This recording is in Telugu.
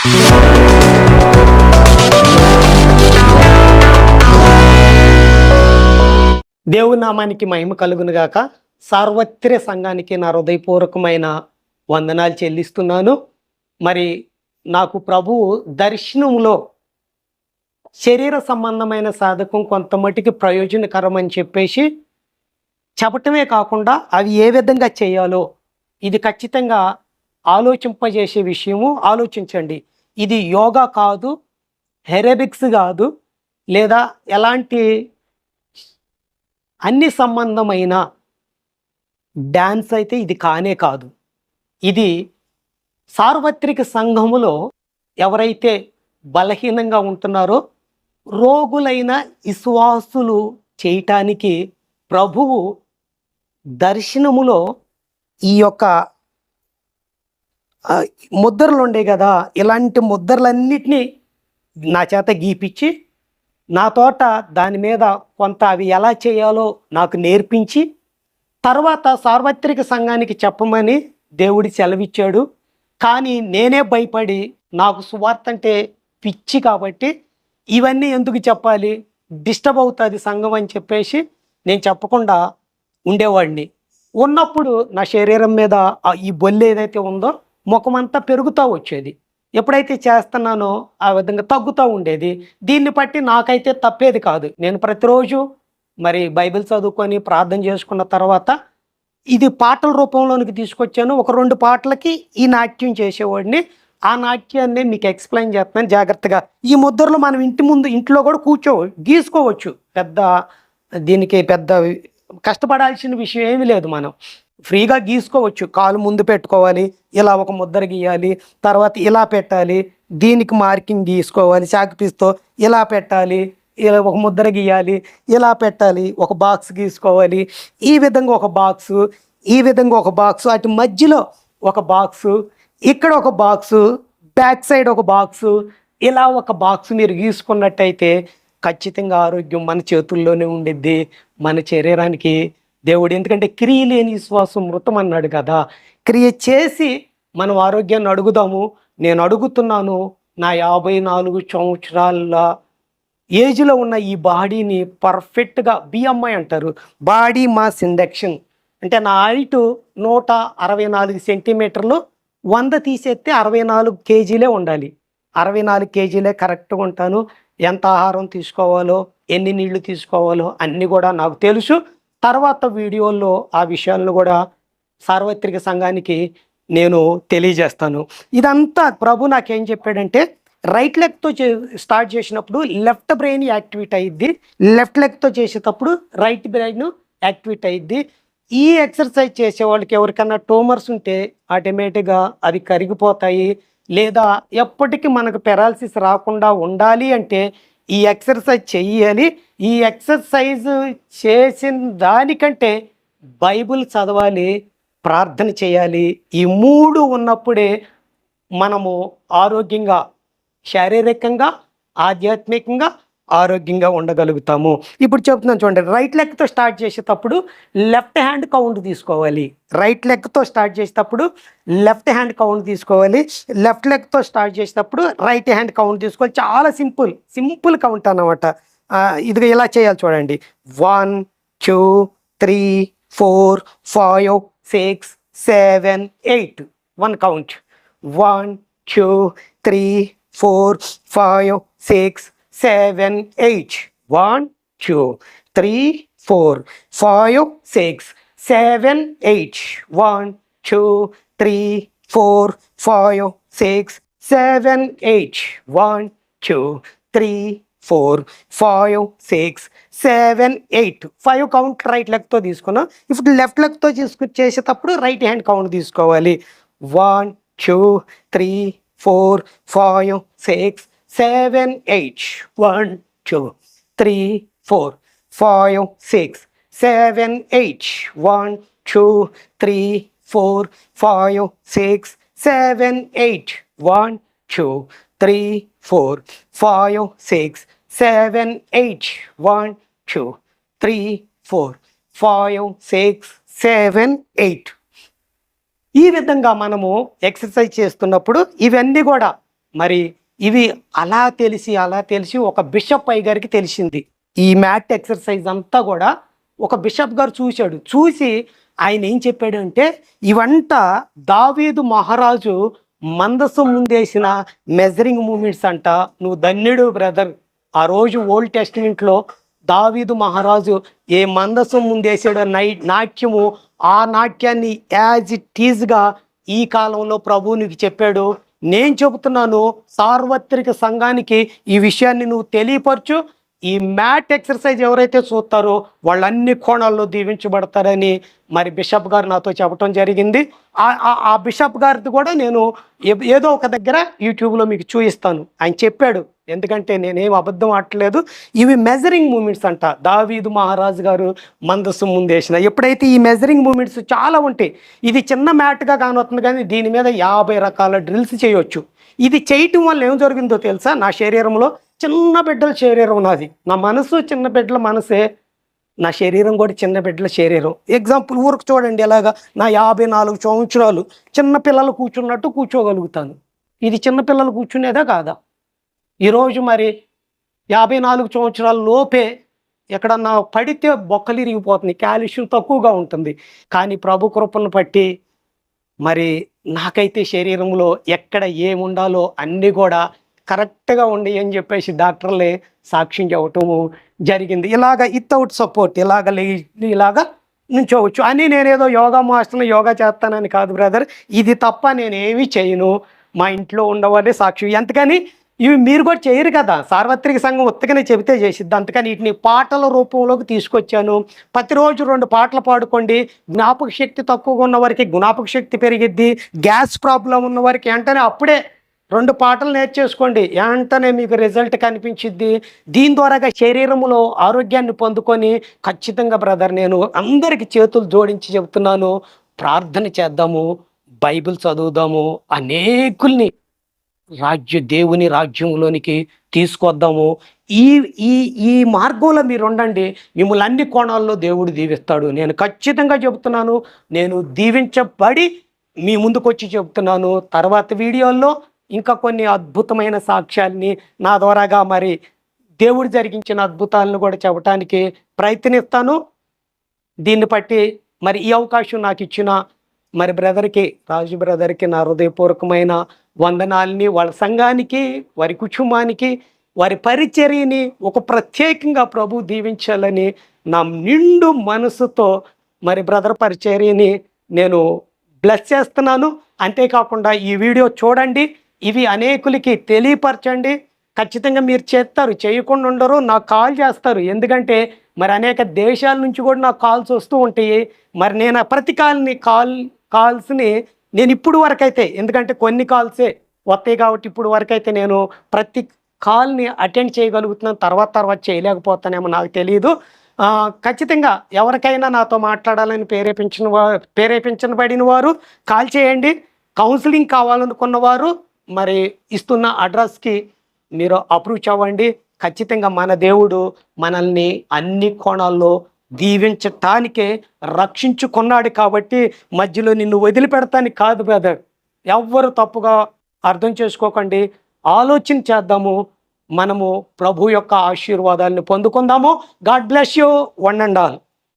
దేవుని నామానికి మహిమ కలుగునుగాక సార్వత్రిక సంఘానికి నా హృదయపూర్వకమైన వందనాలు చెల్లిస్తున్నాను. మరి నాకు ప్రభువు దర్శనంలో శరీర సంబంధమైన సాధకం కొంత మటుకి ప్రయోజనకరం అని చెప్పేసి చెప్పటమే కాకుండా అవి ఏ విధంగా చేయాలో ఇది ఖచ్చితంగా ఆలోచింపజేసే విషయము. ఆలోచించండి. ఇది యోగా కాదు హెరబిక్స్ కాదు లేదా ఎలాంటి అన్ని సంబంధమైన డ్యాన్స్ అయితే ఇది కానే కాదు. ఇది సార్వత్రిక సంఘములో ఎవరైతే బలహీనంగా ఉంటున్నారో రోగులైన విశ్వాసులు చేయటానికి ప్రభువు దర్శనములో ఈ యొక్క ముద్రలు ఉండే కదా ఇలాంటి ముద్రలన్నిటినీ నా చేత గీపించి నా తోట దాని మీద కొంత అవి ఎలా చేయాలో నాకు నేర్పించి తర్వాత సార్వత్రిక సంఘానికి చెప్పమని దేవుడి సెలవిచ్చాడు. కానీ నేనే భయపడి నాకు సువార్త అంటే పిచ్చి కాబట్టి ఇవన్నీ ఎందుకు చెప్పాలి? డిస్టర్బ్ అవుతుంది సంఘం అని చెప్పేసి నేను చెప్పకుండా ఉండేవాడిని. ఉన్నప్పుడు నా శరీరం మీద ఆ ఈ బొల్లు ఏదైతే ఉందో ముఖమంతా పెరుగుతూ వచ్చేది. ఎప్పుడైతే చేస్తున్నానో ఆ విధంగా తగ్గుతూ ఉండేది. దీన్ని బట్టి నాకైతే తప్పేది కాదు. నేను ప్రతిరోజు మరి బైబిల్ చదువుకొని ప్రార్థన చేసుకున్న తర్వాత ఇది పాటల రూపంలోనికి తీసుకొచ్చాను. ఒక రెండు పాటలకి ఈ నాట్యం చేసేవాడిని. ఆ నాట్యాన్ని మీకు ఎక్స్ప్లెయిన్ చేస్తున్నాను జాగ్రత్తగా. ఈ ముద్రలు మనం ఇంటి ముందు ఇంట్లో కూడా కూర్చో గీసుకోవచ్చు. పెద్ద దీనికి పెద్ద కష్టపడాల్సిన విషయం ఏమీ లేదు మనం. ఫ్రీగా గీసుకోవచ్చు. కాలు ముందు పెట్టుకోవాలి. ఇలా ఒక ముద్ర గీయాలి. తర్వాత ఇలా పెట్టాలి. దీనికి మార్కింగ్ గీసుకోవాలి. చాకుపీస్తో ఇలా పెట్టాలి. ఇలా ఒక ముద్ర గీయాలి. ఇలా పెట్టాలి. ఒక బాక్స్ గీసుకోవాలి. ఈ విధంగా ఒక బాక్సు ఈ విధంగా ఒక బాక్సు అటు మధ్యలో ఒక బాక్సు ఇక్కడ ఒక బాక్సు బ్యాక్ సైడ్ ఒక బాక్సు ఇలా ఒక బాక్స్ మీరు గీసుకున్నట్టయితే ఖచ్చితంగా ఆరోగ్యం మన చేతుల్లోనే ఉండిద్ది మన శరీరానికి దేవుడు. ఎందుకంటే క్రియ లేని విశ్వాసం మృతం అన్నాడు కదా. క్రియ చేసి మనం ఆరోగ్యాన్ని అడుగుదాము. నేను అడుగుతున్నాను నా యాభై నాలుగు సంవత్సరాల ఏజ్లో ఉన్న ఈ బాడీని పర్ఫెక్ట్గా బిఎంఐ అంటారు. Body mass induction. అంటే నా హైట్ నూట అరవై నాలుగు సెంటీమీటర్లు వంద తీసేస్తే అరవై నాలుగు కేజీలే ఉండాలి. అరవై నాలుగు కేజీలే కరెక్ట్గా ఉంటాను. ఎంత ఆహారం తీసుకోవాలో ఎన్ని నీళ్ళు తీసుకోవాలో అన్నీ కూడా నాకు తెలుసు. తర్వాత వీడియోల్లో ఆ విషయాలను కూడా సార్వత్రిక సంఘానికి నేను తెలియజేస్తాను. ఇదంతా ప్రభు నాకేం చెప్పాడంటే రైట్ లెగ్తో చే స్టార్ట్ చేసినప్పుడు లెఫ్ట్ బ్రెయిన్ యాక్టివేట్ అయ్యిద్ది లెఫ్ట్ లెగ్తో చేసేటప్పుడు రైట్ బ్రెయిన్ యాక్టివేట్ అయ్యిద్ది ఈ ఎక్సర్సైజ్ చేసే వాళ్ళకి ఎవరికన్నా ట్యూమర్స్ ఉంటే ఆటోమేటిక్గా అవి కరిగిపోతాయి. లేదా ఎప్పటికీ మనకు పెరాలసిస్ రాకుండా ఉండాలి అంటే ఈ ఎక్సర్సైజ్ చెయ్యాలి. ఈ ఎక్సర్సైజ్ చేసిన దానికంటే బైబిల్ చదవాలి ప్రార్థన చేయాలి. ఈ మూడు ఉన్నప్పుడే మనము ఆరోగ్యంగా శారీరకంగా ఆధ్యాత్మికంగా ఆరోగ్యంగా ఉండగలుగుతాము. ఇప్పుడు చెప్తున్నాను చూడండి రైట్ లెగ్తో స్టార్ట్ చేసేటప్పుడు లెఫ్ట్ హ్యాండ్ కౌంట్ తీసుకోవాలి. రైట్ లెగ్తో స్టార్ట్ చేసేటప్పుడు లెఫ్ట్ హ్యాండ్ కౌంట్ తీసుకోవాలి. లెఫ్ట్ లెగ్తో స్టార్ట్ చేసేటప్పుడు రైట్ హ్యాండ్ కౌంట్ తీసుకోవాలి. చాలా సింపుల్ సింపుల్ కౌంట్ అన్నమాట. ఆ, ఇది ఇలా చేయాలి చూడండి. One two three four five six seven eight one count one two three four five six seven eight one two three four five six seven eight one two three four five six seven eight one two three four five six seven eight. Five count right లెగ్తో తీసుకున్నాం. ఇప్పుడు లెఫ్ట్ లెగ్తో తీసుకు చేసేటప్పుడు రైట్ హ్యాండ్ కౌంట్ తీసుకోవాలి. One two three four five six seven eight one two three four five six seven eight one two three four five six seven eight one two three four five six seven eight one two three four five six seven eight. ఈ విధంగా మనము ఎక్సర్సైజ్ చేస్తున్నప్పుడు ఇవన్నీ కూడా మరి ఇవి అలా తెలిసి అలా తెలిసి ఒక బిషప్ అయ్య గారికి తెలిసింది. ఈ మ్యాట్ ఎక్సర్సైజ్ అంతా కూడా ఒక బిషప్ గారు చూశాడు. చూసి ఆయన ఏం చెప్పాడు అంటే ఇవంట దావీదు మహారాజు మందసం ముందేసిన మెజరింగ్ మూమెంట్స్ అంట. నువ్వు ధన్యుడు బ్రదర్. ఆ రోజు ఓల్డ్ టెస్టిమెంట్లో దావీదు మహారాజు ఏ మందస్సు ముందేసాడో నై నాట్యము ఆ నాట్యాన్ని యాజ్ ఇట్ ఈజ్గా ఈ కాలంలో ప్రభువు నీకు చెప్పాడు. నేను చెబుతున్నాను సార్వత్రిక సంఘానికి ఈ విషయాన్ని నువ్వు తెలియపరచు. ఈ మ్యాట్ ఎక్సర్సైజ్ ఎవరైతే చూస్తారో వాళ్ళన్ని కోణాల్లో దీవించబడతారని మరి బిషప్ గారు నాతో చెప్పడం జరిగింది. ఆ- ఆ- బిషప్ గారిది కూడా నేను ఏదో ఒక దగ్గర యూట్యూబ్లో మీకు చూపిస్తాను. ఆయన చెప్పాడు ఎందుకంటే నేనేం అబద్ధం ఆడలేదు ఇవి మెజరింగ్ మూమెంట్స్ అంట. దావీదు మహారాజు గారు మందస్సు ముందేసిన. ఎప్పుడైతే ఈ మెజరింగ్ మూమెంట్స్ చాలా ఉంటాయి ఇది చిన్న మ్యాట్గా కానవుతుంది కానీ దీని మీద యాభై రకాల డ్రిల్స్ చేయొచ్చు. ఇది చేయటం వల్ల ఏం జరిగిందో తెలుసా? నా శరీరంలో చిన్న బిడ్డల శరీరం నాది. నా మనసు చిన్న బిడ్డల మనసే నా శరీరం కూడా చిన్న బిడ్డల శరీరం ఎగ్జాంపుల్ ఊరికి చూడండి ఎలాగా నా యాభై నాలుగు సంవత్సరాలు చిన్న పిల్లలు కూర్చున్నట్టు కూర్చోగలుగుతాను. ఇది చిన్న పిల్లలు కూర్చునేదా కాదా? ఈరోజు మరి యాభై నాలుగు సంవత్సరాల లోపే ఎక్కడన్నా పడితే బొక్కలు ఇరిగిపోతుంది కాల్షియం తక్కువగా ఉంటుంది. కానీ ప్రభు కృపను బట్టి మరి నాకైతే శరీరంలో ఎక్కడ ఏముండాలో అన్నీ కూడా కరెక్ట్గా ఉండి అని చెప్పేసి డాక్టర్లే సాక్ష్యం చెప్పటము జరిగింది. ఇలాగ ఇతౌట్ సపోర్ట్ ఇలాగ లే ఇలాగ నుంచోవచ్చు. అని నేనేదో యోగా మాస్టర్ని యోగా చేస్తానని కాదు బ్రదర్ ఇది తప్ప నేనేమి చేయను. మా ఇంట్లో ఉండవాడే సాక్షి. ఎంతకని ఇవి మీరు కూడా చేయరు కదా. సార్వత్రిక సంఘం ఉత్తగానే చెబితే చేసిద్ది. అందుకని వీటిని పాటల రూపంలోకి తీసుకొచ్చాను. ప్రతిరోజు రెండు పాటలు పాడుకోండి. జ్ఞాపక శక్తి తక్కువగా ఉన్న వారికి జ్ఞాపక శక్తి పెరిగిద్ది. గ్యాస్ ప్రాబ్లం ఉన్న వారికి వెంటనే అప్పుడే రెండు పాటలు నేర్చేసుకోండి. వెంటనే మీకు రిజల్ట్ కనిపించిద్ది. దీని ద్వారాగా శరీరంలో ఆరోగ్యాన్ని పొందుకొని ఖచ్చితంగా బ్రదర్ నేను అందరికి చేతులు జోడించి చెబుతున్నాను ప్రార్థన చేద్దాము బైబిల్ చదువుదాము అనేకుల్ని రాజ్య దేవుని రాజ్యంలోనికి తీసుకొద్దాము. ఈ ఈ ఈ మార్గంలో మీరు ఉండండి. మిమ్మల్ని అన్ని కోణాల్లో దేవుడు దీవిస్తాడు. నేను ఖచ్చితంగా చెబుతున్నాను నేను దీవించబడి మీ ముందుకు వచ్చి చెబుతున్నాను తర్వాత వీడియోల్లో ఇంకా కొన్ని అద్భుతమైన సాక్ష్యాల్ని నా ద్వారాగా మరి దేవుడు జరిగించిన అద్భుతాలను కూడా చెప్పడానికి ప్రయత్నిస్తాను. దీన్ని బట్టి మరి ఈ అవకాశం నాకు ఇచ్చిన మరి బ్రదర్కి రాజు బ్రదర్కి నా హృదయపూర్వకమైన వందనాల్ని వాళ్ళ సంఘానికి వారి కుటుంబానికి వారి పరిచర్యని ఒక ప్రత్యేకంగా ప్రభు దీవించాలని నా నిండు మనసుతో మరి బ్రదర్ పరిచర్యని నేను బ్లెస్ చేస్తున్నాను. అంతేకాకుండా ఈ వీడియో చూడండి. ఇవి అనేకులకి తెలియపరచండి. ఖచ్చితంగా మీరు చేస్తారు. చేయకుండా ఉండరు. నాకు కాల్ చేస్తారు. ఎందుకంటే మరి అనేక దేశాల నుంచి కూడా నాకు కాల్స్ వస్తూ ఉంటాయి. మరి నేను ఆ ప్రతి కాల్ని కాల్ కాల్స్ని నేను ఇప్పుడు వరకైతే ఎందుకంటే కొన్ని కాల్సే వస్తాయి కాబట్టి ఇప్పుడు వరకైతే నేను ప్రతి కాల్ని అటెండ్ చేయగలుగుతున్నాను. తర్వాత తర్వాత చేయలేకపోతానేమో నాకు తెలియదు ఖచ్చితంగా ఎవరికైనా నాతో మాట్లాడాలని ప్రేరేపించిన వారు ప్రేరేపించబడిన వారు కాల్ చేయండి. కౌన్సిలింగ్ కావాలనుకున్న వారు మరి ఇస్తున్న అడ్రస్కి మీరు అప్రూచ్ అవ్వండి ఖచ్చితంగా మన దేవుడు మనల్ని అన్ని కోణాల్లో దీవించటానికే రక్షించుకున్నాడు కాబట్టి మధ్యలో నిన్ను వదిలిపెడతానికి కాదు బ్రదర్ ఎవ్వరు తప్పుగా అర్థం చేసుకోకండి. ఆలోచన చేద్దాము. మనము ప్రభు యొక్క ఆశీర్వాదాన్ని పొందుకుందాము. God bless you one and all